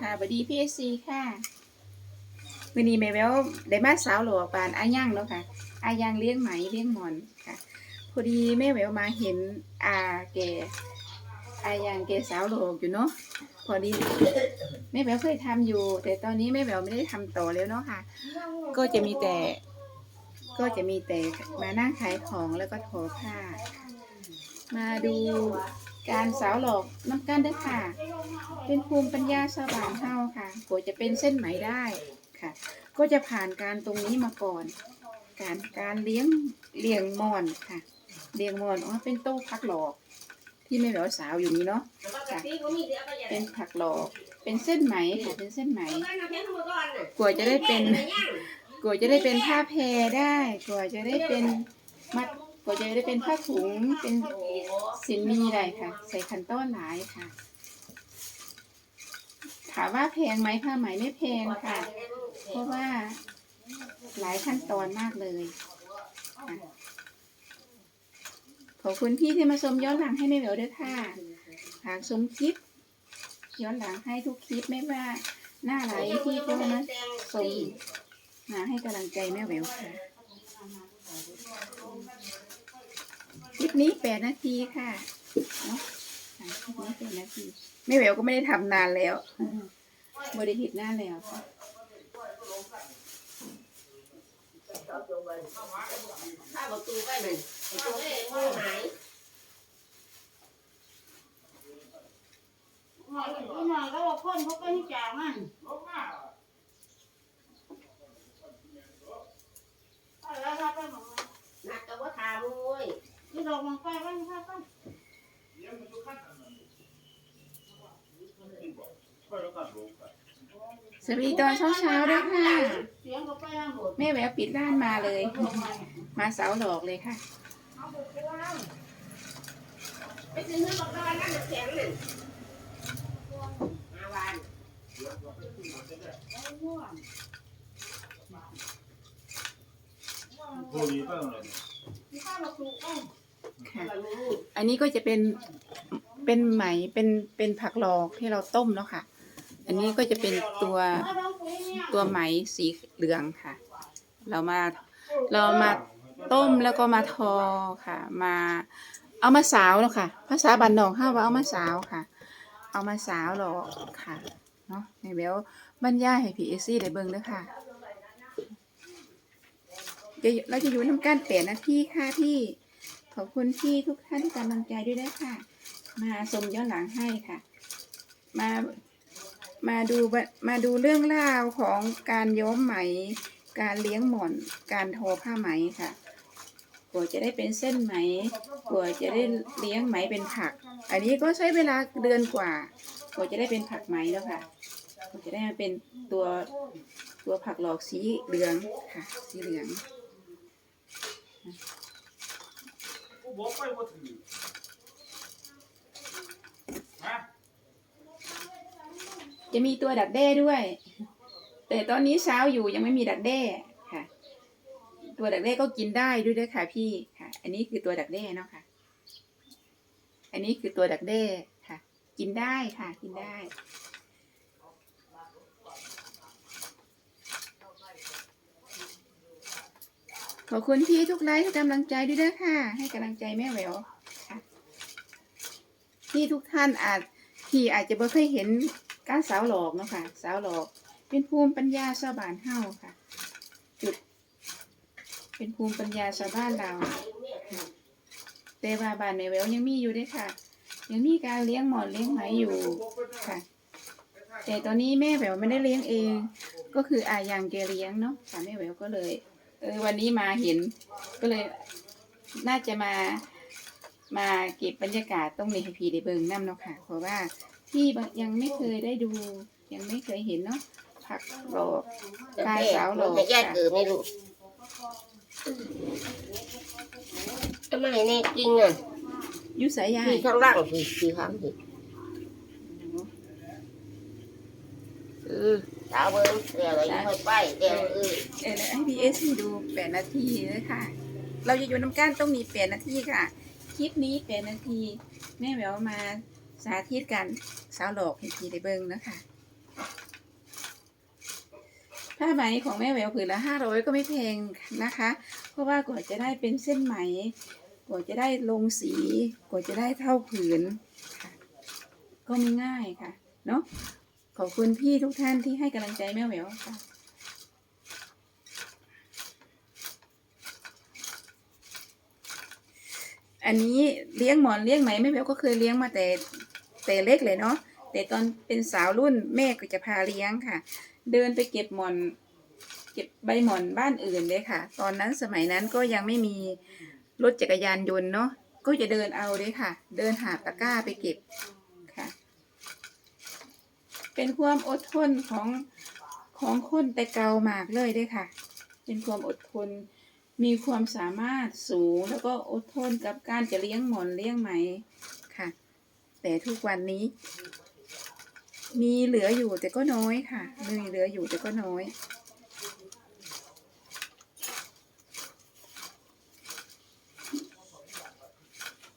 ค่ะบดีพีเอซีค่ะวันนี้แม่แววได้มาสาวหลวปานอาย่างเนาะค่ะอาย่างเลี้ยงไหมเลี้ยงหมอนค่ะ พอดีแม่แววมาเห็นอาแกอาย่างแกสาวหลวอยู่เนาะพอดีแม่แววเคยทำอยู่ แต่ตอนนี้แม่แววไม่ได้ทำต่อแล้วเนาะค่ะ ก็จะมีแต่ ก็จะมีแต่มานั่งขายของแล้วก็ทอผ้า มาดู การสาวหลอกน้ำกันเด้ค่ะ เป็นภูมิปัญญาชาวบ้านเฮาค่ะกว่าจะเป็นเส้นไหมได้ค่ะ ก็จะผ่านการตรงนี้มาก่อน การการเลี้ยงเลี้ยงมอนค่ะเลี้ยงมอนอ๋อเป็นโต๊ะผักหลอกที่ไม่เหลือสาวอยู่นี้เนาะค่ะเป็นผักหลอก เป็นเส้นไหมค่ะ เป็นเส้นไหม กว่าจะได้เป็น กว่าจะได้เป็นผ้าแพรได้ กว่าจะได้เป็นมัด กว่าจะได้เป็นผ้าถุงเป็นสินมีได้ค่ะ ใส่ขันต้อนหลายค่ะ ถามว่าแพงไหมผ้าไหมไม่แพงค่ะ เพราะว่าหลายขั้นตอนมากเลยขอบคุณพี่ที่มาชมย้อนหลังให้แม่แหววด้วยค่ะหากชมคลิป ย้อนหลังให้ทุกคลิปไม่ว่าหน้าไหลที่ก็มาชมมาให้กำลังใจแม่แหวค่ะ คลิ ปนี้แปดนาทีค่ะเนาะค่ะคลิปนี้แปดนาทีแม่แหววก็ไม่ได้ทำนานแล้วบริหิตนานแล้วค่ะถ้าประตูไปหนึ่งประตูได้มือหายหน่อยอีหน่อยก็บอกคนเขาเป็นจ่ามันไปแล้วครับไปหมดเลย นักก็ว่าทามุ้ย นี่ ดวีทสวัสดีตอนเช้าเช้าด้วยค่ะแม่แววปิดร้านมาเลย มาเสาหลอกเลยค่ะ ไปซื้อเงินกับบ้านนั่นแข็งเลยมาวันม่วงม่วง Holy Bono. มีข้าหลอกลูอ้อม ค่ะ อันนี้ก็จะเป็นเป็นไหมเป็นเป็นผักหลอกที่เราต้มเนาะค่ะ อันนี้ก็จะเป็นตัวตัวไหมสีเหลืองค่ะ เรามาเรามาต้มแล้วก็มาทอค่ะ มาเอามาสาวเนาะค่ะ ภาษาบ้านนองห้าว่าเอามาสาวค่ะ เอามาสาวหรอกค่ะเนาะในเบลบรรยายให้พีเอซี่ได้เบิ่งเด้วยค่ะเราจะอยู่น้ำกันแปดนาทีค่ะพี่ ขอบคุณพี่ทุกท่านที่กำลังใจด้วยนะค่ะ มาชมย้อนหลังให้ค่ะ มามาดูมาดูเรื่องราวของการย้อมไหม การเลี้ยงหม่อน การทอผ้าไหมค่ะกว่าจะได้เป็นเส้นไหมกว่าจะได้เลี้ยงไหมเป็นผัก อันนี้ก็ใช้เวลาเดือนกว่ากว่าจะได้เป็นผักไหมแล้วค่ะกว่าจะได้มาเป็นตัวตัวผักหลอกสีเหลืองค่ะ สีเหลืองูบอกไปว่าถือจะมีตัวดักแด้ด้วย แต่ตอนนี้เช้าอยู่ยังไม่มีดักแด้ค่ะ ตัวดักแด้ก็กินได้ด้วยด้วยค่ะพี่ค่ะ อันนี้คือตัวดักแด้เนาะค่ะ อันนี้คือตัวดักแด้ค่ะ กินได้ค่ะ กินได้ ขอบคุณพี่ทุกไลค์ทุกกำลังใจด้วยนะค่ะ ให้กำลังใจแม่แหววค่ะที่ทุกท่านอาจที่อาจจะไม่เคยเห็นการสาวหลอกเนาะค่ะ สาวหลอก เป็นภูมิปัญญาชาวบ้านเฮาค่ะ จุด เป็นภูมิปัญญาชาวบ้านเราแต่ว่าบ้านในแววยังมีอยู่ด้วยค่ะ ยังมีการเลี้ยงหมอนเลี้ยงไหมอยู่ค่ะ แต่ตอนนี้แม่แหววไม่ได้เลี้ยงเอง ก็คืออายังแกเลี้ยงเนาะค่ะแม่แหววก็เลย เออวันนี้มาเห็นก็เลยน่าจะมามาเก็บบรรยากาศตรงนี้ให้พี่ได้เบิ่งน้ำเนาะค่ะ เพราะว่าพี่ยังไม่เคยได้ดู ยังไม่เคยเห็นเนาะผักหลอกการสาวหลอกจะแยกค่ะเกิดไม่รู้ทำไมแน่จริงอะอยุสายยายที่ข้างล่างคือคือข้างที่เออสาเบิ้งเดี๋ยวเรายังไม่ไปเดี๋ยวเออเออให้พีเอสดูแปดนาทีเลยค่ะ เราจะอยู่น้ำก้านต้องมีแปดนาทีค่ะ คลิปนี้แปดนาที แม่แหววมาสาธิตกันสาวหลอกให้พีได้เบิ่งนะคะผ้าไหมของแม่แหววผืนละห้าร้อยก็ไม่แพงนะคะ เพราะว่ากว่าจะได้เป็นเส้นไหมกว่าจะได้ลงสีกว่าจะได้เท่าผืนค่ะ ก็ไม่ง่ายค่ะ เนาะ ขอบคุณพี่ทุกท่านที่ให้กำลังใจแม่แหววค่ะอันนี้เลี้ยงหมอนเลี้ยงไหมแม่แหววก็เคยเลี้ยงมาแต่แต่เล็กเลยเนาะแต่ตอนเป็นสาวรุ่นแม่ก็จะพาเลี้ยงค่ะ เดินไปเก็บหมอน เก็บใบหมอนบ้านอื่นเลยค่ะ ตอนนั้นสมัยนั้นก็ยังไม่มีรถจักรยานยนต์เนาะก็จะเดินเอาเลยค่ะ เดินหาตะกร้าไปเก็บ เป็นความอดทนของของคนแต่เก่ามากเลยด้วยค่ะ เป็นความอดทน มีความสามารถสูงแล้วก็อดทนกับการจะเลี้ยงหมอนเลี้ยงไหมค่ะ แต่ทุกวันนี้ มีเหลืออยู่แต่ก็น้อยค่ะมีเหลืออยู่แต่ก็น้อย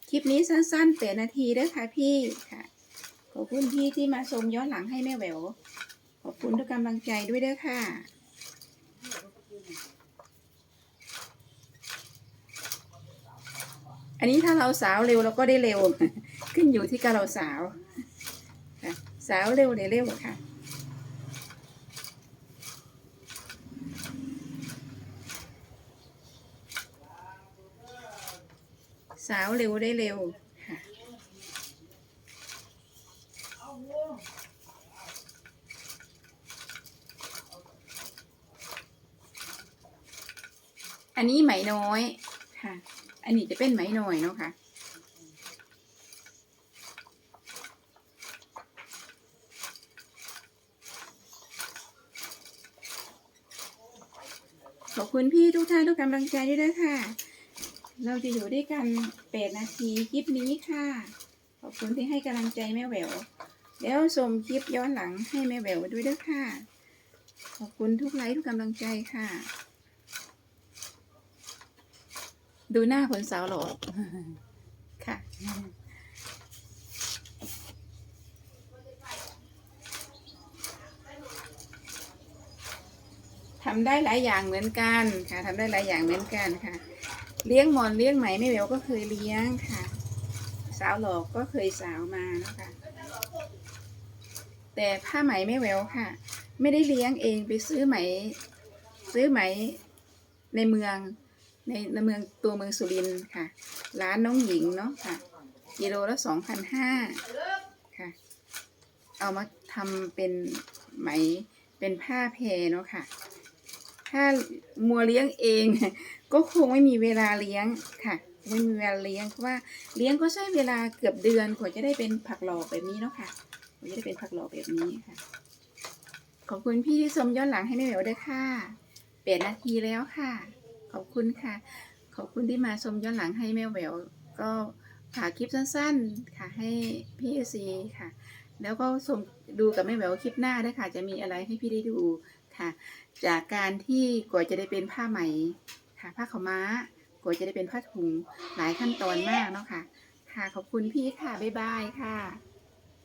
คลิปนี้สั้นๆแปดนาทีด้อค่ะพี่ค่ะ ขอบคุณพี่ที่มาชมย้อนหลังให้แม่แหวว ขอบคุณทุกกำลังใจด้วยเด้อค่ะ อันนี้ถ้าเราสาวเร็วเราก็ได้เร็ว ขึ้นอยู่ที่การเราสาวสาวเร็วได้เร็วค่ะสาวเร็วได้เร็ว อันนี้ไหมน้อยค่ะ อันนี้จะเป็นไหมน้อยเนาะค่ะขอบคุณพี่ทุกท่านทุกกำลังใจด้วยนะค่ะ เราจะอยู่ด้วยกันแปดนาทีคลิปนี้ค่ะ ขอบคุณที่ให้กำลังใจแม่แหวว แล้วชมคลิปย้อนหลังให้แม่แหววด้วยด้วยค่ะ ขอบคุณทุกไลค์ทุกกำลังใจค่ะ ดูหน้าผลสาวหล่อค่ะ ทำได้หลายอย่างเหมือนกันค่ะ ทำได้หลายอย่างเหมือนกันค่ะ เลี้ยงหมอนเลี้ยงไหมไม่เวลก็เคยเลี้ยงค่ะ สาวหลอกก็เคยสาวมานะคะแต่ผ้าไหมไม่แววค่ะ ไม่ได้เลี้ยงเองไปซื้อไหม ซื้อไหมในเมือง ในในเมืองตัวเมืองสุรินทร์ค่ะ ร้านน้องหญิงเนาะค่ะกิโลละสองพันห้าค่ะ เอามาทำเป็นไหมเป็นผ้าแพรเนาะค่ะ ถ้ามัวเลี้ยงเอง ก็คงไม่มีเวลาเลี้ยงค่ะ ไม่มีเวลาเลี้ยงเพราะว่าเลี้ยงก็ใช้เวลาเกือบเดือนกว่าจะได้เป็นผักหลอกแบบนี้เนาะค่ะกว่าจะได้เป็นผักหลอกแบบนี้ค่ะ ขอบคุณพี่ที่ชมย้อนหลังให้แม่เหวด้วยค่ะเปลี่ยนนาทีแล้วค่ะ ขอบคุณค่ะ ขอบคุณที่มาชมย้อนหลังให้แม่แหวว ก็ฝากคลิปสั้นๆ ค่ะให้พี่เอซีค่ะ แล้วก็ชมดูกับแม่แหววคลิปหน้าด้วยค่ะ จะมีอะไรให้พี่ได้ดูค่ะ จากการที่กว่าจะได้เป็นผ้าไหมค่ะ ผ้าขาวม้ากว่าจะได้เป็นผ้าถุงหลายขั้นตอนมากเนาะค่ะ ค่ะขอบคุณพี่ค่ะ บ๊ายบายค่ะ